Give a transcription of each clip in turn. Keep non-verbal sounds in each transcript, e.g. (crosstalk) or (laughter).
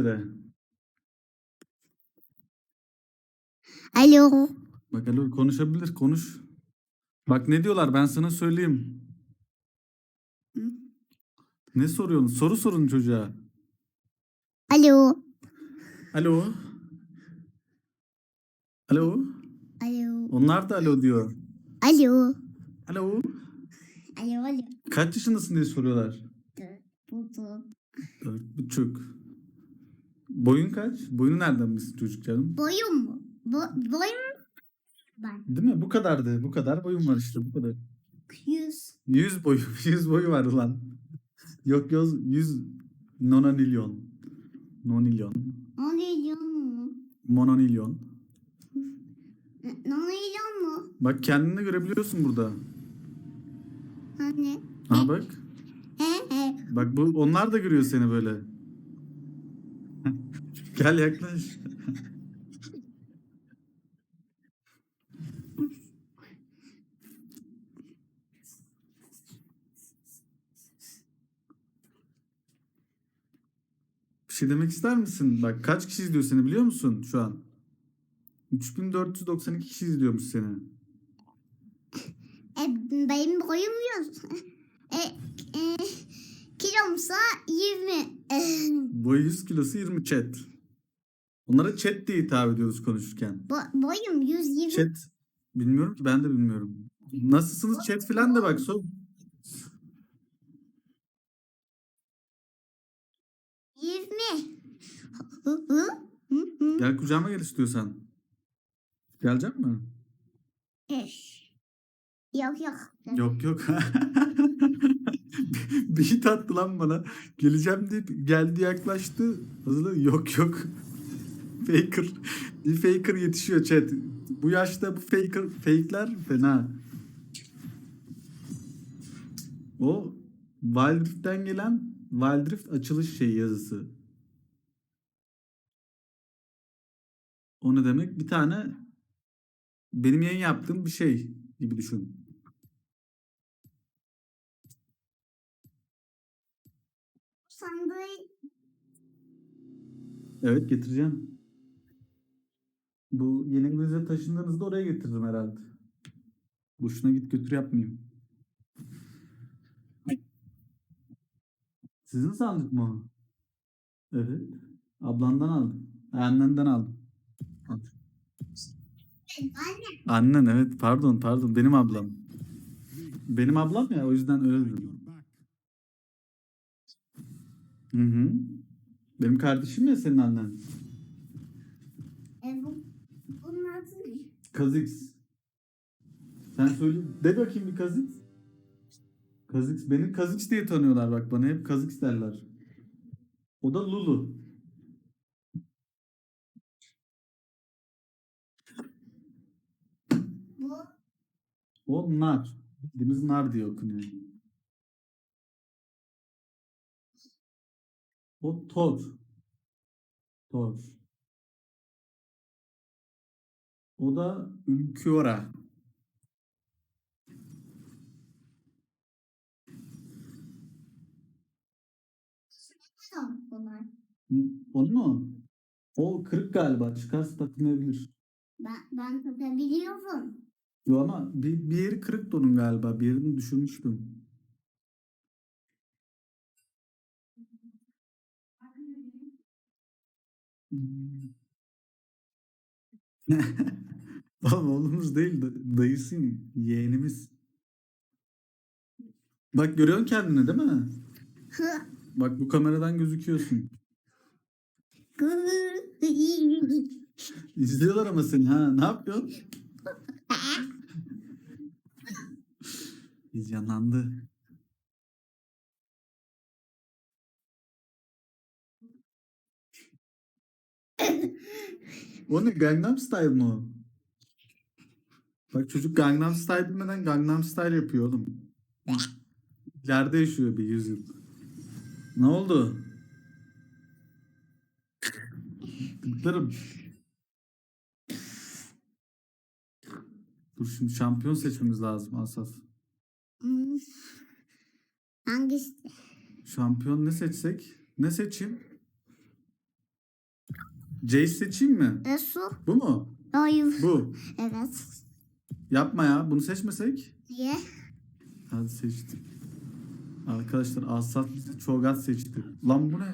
üzere. Alo. Bak alo konuşabilir konuş. Bak ne diyorlar ben sana söyleyeyim. Hı? Ne soruyorsun? Soru sorun çocuğa. Alo. Alo. Alo. Alo. Onlar da alo diyor. Alo. Alo. Alo alo. Kaç yaşındasın diye soruyorlar. Buldum. Dört buçuk. Boyun kaç? Boyunu nereden bilsin çocuk canım? Boyum mu? Bo boyum ben. Değil mi? Bu kadardı. Bu kadar boyun var işte bu kadar. Yüz. Yüz boyu, (laughs) yüz boyu var lan. Yok yok yüz nonanilyon. Nonilyon. On milyon mu? Mononilyon. Ne milyon mu? Bak kendini görebiliyorsun burada. Hani? Ha bak. He he. Bak bu onlar da görüyor seni böyle. (laughs) Gel yaklaş. Bir şey demek ister misin? Bak kaç kişi izliyor seni biliyor musun şu an? 3492 kişi izliyormuş seni. E, benim boyum yüz. E, e, kilomsa yirmi. E, Boyu 100 kilosu 20 chat. Onlara chat diye hitap ediyoruz konuşurken. bo boyum yüz yirmi. Chat bilmiyorum ki ben de bilmiyorum. Nasılsınız chat filan da bak sor. Yirmi. Hı hı. Hı hı. Gel kucağıma gel istiyorsan. Gelecek mi? Yok yok. Yok yok. (laughs) (laughs) hit attı lan bana. Geleceğim deyip geldi yaklaştı. Hazırla yok yok. (laughs) Faker. Bir faker yetişiyor chat. Bu yaşta bu faker fake'ler fena. O Wild Rift'ten gelen Wild açılış şey yazısı. O ne demek? Bir tane benim yayın yaptığım bir şey gibi düşün. Sandığı Evet getireceğim. Bu yeni İngilizce taşındığınızda oraya getiririm herhalde. Boşuna git götür yapmayayım. Sizin sandık mı o? Evet. Ablandan aldım. Annenden aldım. Al. anne. Annen evet pardon pardon benim ablam. Benim ablam ya o yüzden öyle dedim. Hı hı. Benim kardeşim ya senin annen. E, bu, bunun adı ne? Kazix. Sen söyle. De bakayım bir Kazix. Kazix. Beni Kazix diye tanıyorlar bak bana hep Kazix derler. O da Lulu. Bu O Nar. Bildiğimiz Nar diye okunuyor. O Thor. Thor. O da Ülküora. bunlar. Hı, Onun mu? O kırık galiba. Çıkarsa takılmayabilir. Ben, ben tutabiliyorum. Yo ama bir, bir yeri kırık onun galiba. Bir yerini düşürmüştüm. (laughs) Oğlum oğlumuz değil da- dayısıyım. Yeğenimiz. Bak görüyorsun kendini değil mi? Hı. Bak bu kameradan gözüküyorsun. (laughs) İzliyorlar ama seni ha. Ne yapıyorsun? (laughs) Heyecanlandı. (laughs) O ne? Gangnam Style mı o? Bak çocuk Gangnam Style bilmeden Gangnam Style yapıyor oğlum. İleride yaşıyor bir yüzyıl. Ne oldu? Kırıklarım. Dur şimdi şampiyon seçmemiz lazım Asaf. Hangisi? Şampiyon ne seçsek? Ne seçeyim? Jace seçeyim mi? E, su. Bu mu? Hayır. Bu. Evet. Yapma ya. Bunu seçmesek. Niye? Hadi seçtim. Arkadaşlar Asaf bize Çogat seçti. Lan bu ne?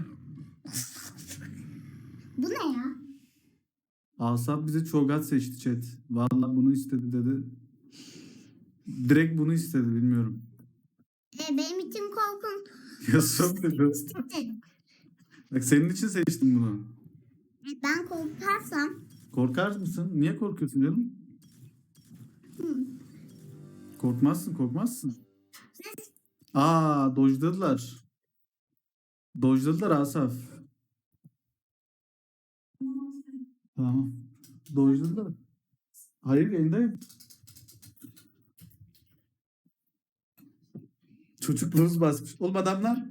Bu ne ya? Asaf bize Çogat seçti chat. Vallahi bunu istedi dedi. Direkt bunu istedi bilmiyorum. E, benim için korkun. (laughs) Yusuf dedi. Bak senin için seçtim bunu. Ben korkarsam Korkar mısın? Niye korkuyorsun canım? Hı. Korkmazsın, korkmazsın. Aa, dojladılar. Dojladılar Asaf. Tamam. Dojladılar. Hayır, yayındayım. Çocukluğumuz basmış. Oğlum adamlar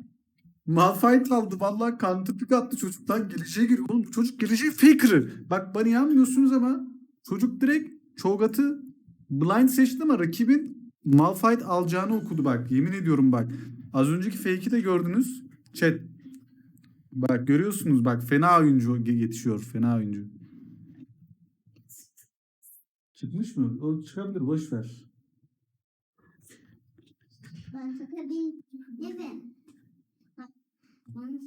Malphite aldı. Vallahi tüpük attı çocuktan. Geleceğe giriyor. Oğlum bu çocuk geleceğe faker'ı. Bak bana inanmıyorsunuz ama çocuk direkt Çogat'ı blind seçti ama rakibin Malphite alacağını okudu bak. Yemin ediyorum bak. Az önceki fake'i de gördünüz. Chat. Bak görüyorsunuz bak fena oyuncu yetişiyor. Fena oyuncu. Çıkmış mı? O çıkabilir. Boş ver. ben takabilirim. Değil mi? Bak, Ben,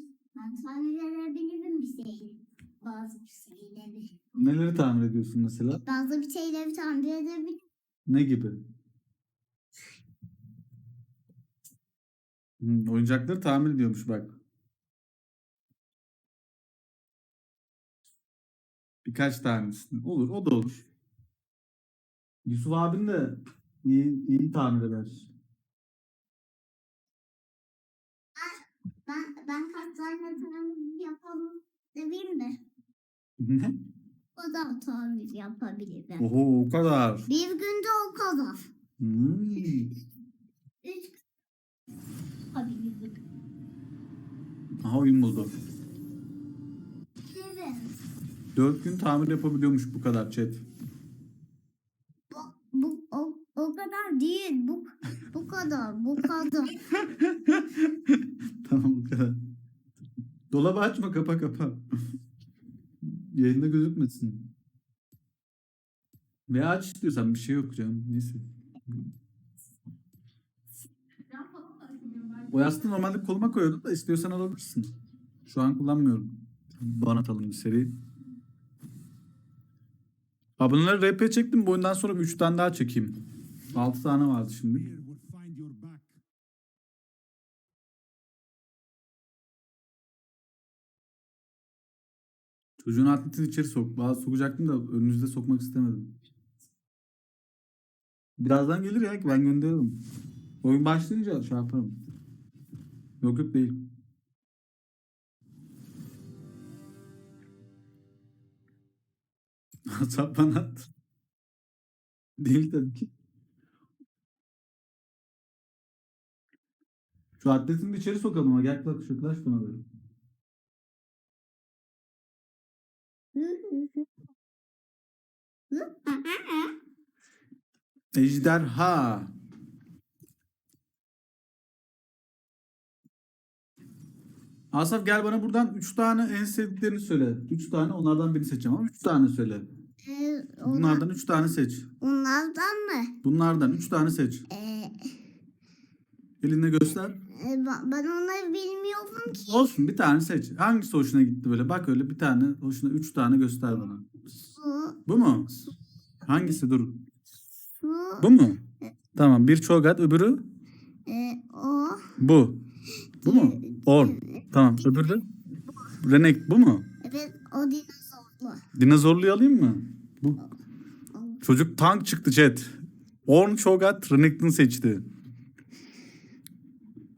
ben sana verebilirim bir şey. Bazı şeyleri. Neleri tahmin ediyorsun mesela? Bazı bir şeyleri tahmin edebilirim. Ne gibi? Hmm, oyuncakları tahmin ediyormuş bak. Birkaç tanesini. Olur, o da olur. Yusuf abin de iyi, iyi tahmin eder. Ben, ben kaç tane tahmin yapalım demeyeyim mi? Ne? O da tahmin yapabilirim. Oho o kadar. Bir günde o kadar. Hmm. Üç yapabilirim. Aha oyun buldu. Evet. Dört gün tamir yapabiliyormuş bu kadar chat. Bu, bu o, o kadar değil. Bu bu kadar. Bu kadar. tamam bu kadar. Dolabı açma kapa kapa. Yayında gözükmesin. Veya aç istiyorsan bir şey yok canım. Neyse. O yastığı normalde koluma koyuyordum da istiyorsan alabilirsin. Şu an kullanmıyorum. Bana atalım bir seri. Aboneleri RP çektim. Bu oyundan sonra 3 tane daha çekeyim. 6 tane vardı şimdi. Çocuğun atletini içeri sok. Bazı sokacaktım da önünüzde sokmak istemedim. Birazdan gelir ya ben gönderirim. Oyun başlayınca şey yaparım. Yok yok değil. (laughs) WhatsApp bana at. Değil tabii ki. Şu atletini içeri sokalım gel bak şıklaş bana böyle. Ejderha. Asaf gel bana buradan 3 tane en sevdiklerini söyle. 3 tane onlardan birini seçeceğim ama 3 tane söyle. Ee, onlar- Bunlardan 3 tane seç. onlardan mı? Bunlardan 3 tane seç. Ee, Elinde göster. e, ben ben onları bilmiyorum ki. Olsun bir tane seç. Hangisi hoşuna gitti böyle? Bak öyle bir tane hoşuna 3 tane göster bana. Su, Bu mu? Hangisi dur? su, Bu mu? Tamam bir çogat öbürü e, o, bu. Bu mu? Or. Tamam öbürü de? Renek bu mu? evet o dinozorlu. Dinozorluyu alayım mı? Bu çocuk tank çıktı chat. Orn Çogat Renekton seçti.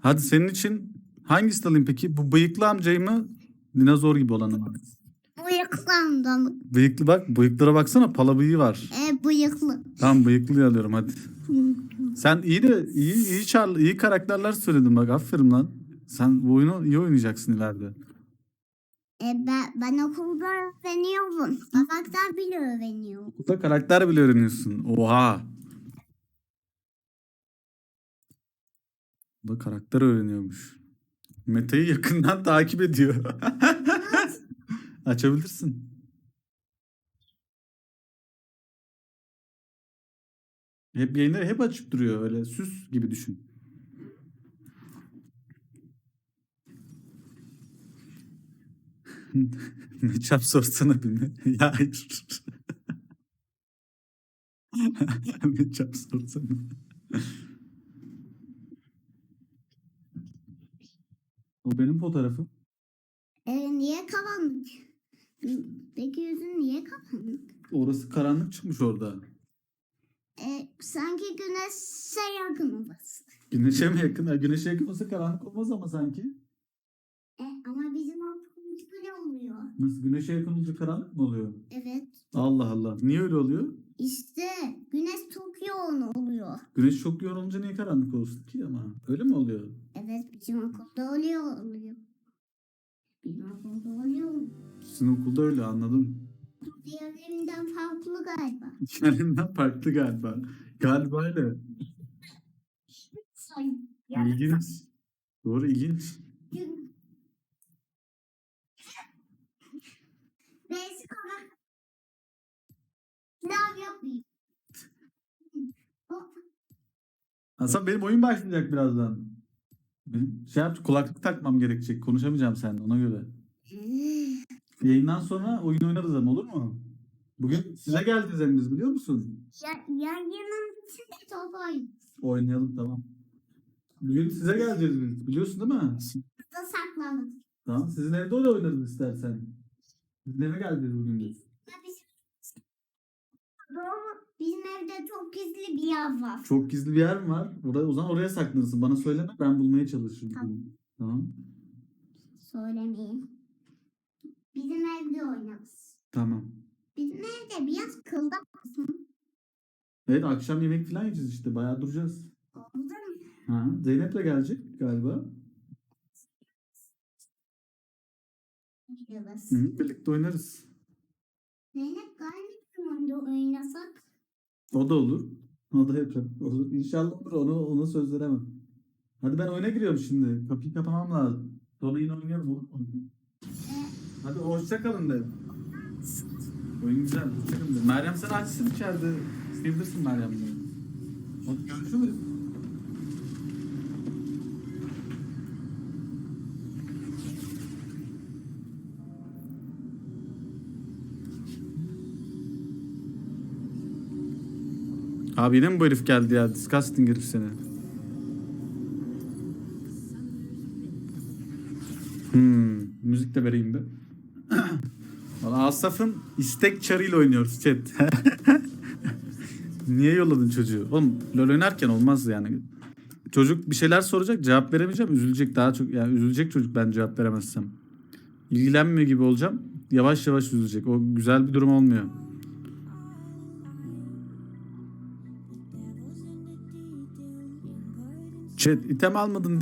Hadi senin için hangisini alayım peki? Bu bıyıklı amcayı mı? Dinozor gibi olanı mı? Bıyıklandan. Bıyıklı bak. Bıyıklara baksana. Pala bıyığı var. E, bıyıklı. Tamam bıyıklıyı alıyorum hadi. Sen iyi de iyi iyi çar, iyi karakterler söyledin bak. Aferin lan. Sen bu oyunu iyi oynayacaksın ileride. E, ben, ben okulda öğreniyorum. Karakter bile öğreniyorum. Okulda karakter bile öğreniyorsun. Oha. Bu da karakter öğreniyormuş. Mete'yi yakından (laughs) takip ediyor. (laughs) Açabilirsin. Hep yayınları hep açıp duruyor öyle süs gibi düşün. (laughs) ne çap sorsana bir ne? Ya hayır. ne çap sorsana. O benim fotoğrafım. E, niye kapandık? Peki yüzün niye kapandık? Orası karanlık çıkmış orada. E, sanki güneşe yakın orası. Güneşe mi yakın? Ha, Güneşe yakın olsa karanlık olmaz ama sanki. E, ama bizim okulumuz böyle oluyor. Nasıl güneşe yakın olunca karanlık mı oluyor? Evet. Allah Allah. Niye öyle oluyor? İşte güneş çok yoğun oluyor. Güneş çok yoğun olunca niye karanlık olsun ki ama? Öyle mi oluyor? Evet bizim okulda oluyor oluyor. Bizim okulda oluyor. Sizin okulda öyle anladım. Diğerlerinden farklı galiba. (laughs) Kendimden farklı galiba. Galiba öyle. İlginç. Doğru ilginç. Basic (laughs) olarak Sınav yapmayayım. Hop. (laughs) Hasan benim oyun başlayacak birazdan. Benim şey yap, kulaklık takmam gerekecek. Konuşamayacağım seninle ona göre. (laughs) Yayından sonra oyun oynarız ama olur mu? Bugün size geleceğiz hem biz biliyor musun? Ya, yayının içinde top oyun. Oynayalım tamam. Bugün size geleceğiz biz. Biliyorsun değil mi? Burada saklanır. Tamam. Sizin evde öyle oynarız istersen. Sizin eve geleceğiz bugün biz. Ya bizim... Doğru. Bizim evde çok gizli bir yer var. Çok gizli bir yer mi var? Oraya, o zaman oraya saklanırsın. Bana söyleme ben bulmaya çalışırım. Tamam. Tamam. Söylemeyin. Bizim evde oynarız. Tamam. Bizim evde biraz kılda mısın? Evet akşam yemek falan yiyeceğiz işte. Bayağı duracağız. Oldu mu? Ha, Zeynep de gelecek galiba. Gidiyoruz. Hı, hı, birlikte oynarız. Zeynep galiba oynasak. O da olur. O da yapar. Olur. İnşallah olur. Onu, ona söz veremem. Hadi ben oyuna giriyorum şimdi. Kapıyı kapamam lazım. Sonra oynayalım olur mu? Hadi hoşça kalın de. Oyun güzel. Hoşça kalın de. Meryem sen açsın içeride. Sevilirsin Meryem'le. Hadi görüşürüz. Abi yine mi bu herif geldi ya? Disgusting herif seni. Hmm, müzik de vereyim bir. (coughs) Valla Asaf'ın istek çarıyla oynuyoruz chat. (laughs) Niye yolladın çocuğu? Oğlum LoL oynarken olmaz yani. Çocuk bir şeyler soracak cevap veremeyeceğim. Üzülecek daha çok. Yani üzülecek çocuk ben cevap veremezsem. İlgilenmiyor gibi olacağım. Yavaş yavaş üzülecek. O güzel bir durum olmuyor. Chat item almadın diye